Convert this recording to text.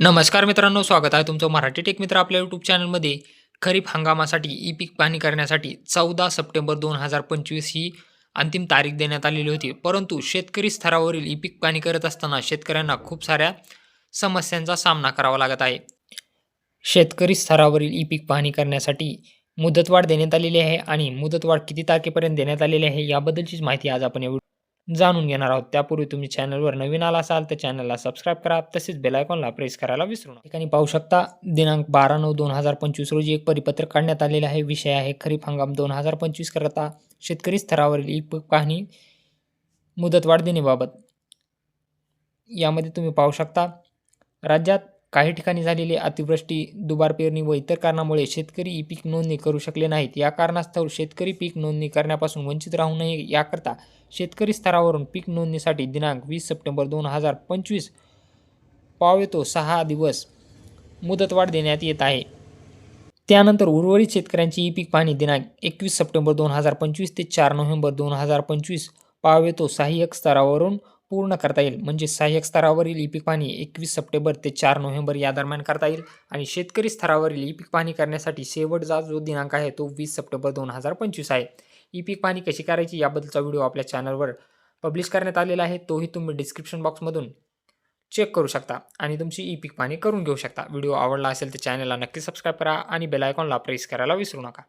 नमस्कार मित्रांनो स्वागत आहे तुमचं मराठी टेक मित्र आपल्या यूट्यूब चॅनलमध्ये. खरीप हंगामासाठी ई पीक पाहणी करण्यासाठी चौदा सप्टेंबर दोन हजार पंचवीस ही अंतिम तारीख देण्यात आलेली होती. परंतु शेतकरी स्तरावरील ई पीक पाहणी करत असताना शेतकऱ्यांना खूप साऱ्या समस्यांचा सामना करावा लागत आहे. शेतकरी स्तरावरील ई पीक पाहणी करण्यासाठी मुदतवाढ देण्यात आलेली आहे आणि मुदतवाढ किती तारखेपर्यंत देण्यात आलेली आहे याबद्दलचीच माहिती आज आपण एवढी जाणून घेणार आहोत. त्यापूर्वी तुम्ही चॅनलवर नवीन आला असाल तर चॅनलला सबस्क्राईब करा. तसेच बेलायकॉनला प्रेस करायला विसरू नका. ठिकाणी पाहू शकता दिनांक बारा नऊ दोन हजार पंचवीस रोजी एक परिपत्रक काढण्यात आलेलं आहे. विषय आहे खरीप हंगाम दोन हजार पंचवीस करता शेतकरी स्तरावरील ई पीक पाहणी मुदतवाढ देण्याबाबत. यामध्ये तुम्ही पाहू शकता राज्यात काही ठिकाणी झालेली अतिवृष्टी दुबार पेरणी व इतर कारणामुळे शेतकरी ई पीक नोंदणी करू शकले नाहीत. या कारणास्तव शेतकरी पीक नोंदणी करण्यापासून वंचित राहू नये याकरता शेतकरी स्तरावरून पीक नोंदणीसाठी दिनांक वीस सप्टेंबर दोन हजार पंचवीस पावेतो सहा दिवस मुदतवाढ देण्यात येत आहे. त्यानंतर उर्वरित शेतकऱ्यांची ई पीक पाहणी दिनांक एकवीस सप्टेंबर दोन हजार पंचवीस ते चार नोव्हेंबर दोन हजार पंचवीस पावेतो सहाय्यक स्तरावरून पूर्ण करता येईल. म्हणजे सहाय्यक स्तरावरील ई पीक पाहणी एकवीस सप्टेंबर ते चार नोव्हेंबर या दरम्यान करता येईल आणि शेतकरी स्तरावरील ई पीक पाहणी करण्यासाठी शेवटचा जो दिनांक आहे तो वीस सप्टेंबर दोन हजार पंचवीस आहे. ई पीक पाहणी कशी करायची याबद्दलचा व्हिडिओ आपल्या चॅनलवर पब्लिश करण्यात आलेला आहे. तोही तुम्ही डिस्क्रिप्शन बॉक्समधून चेक करू शकता आणि तुमची ई पीक पाहणी करून घेऊ शकता. व्हिडिओ आवडला असेल तर चॅनलला नक्की सबस्क्राईब करा आणि बेल आयकॉनला प्रेस करायला विसरू नका.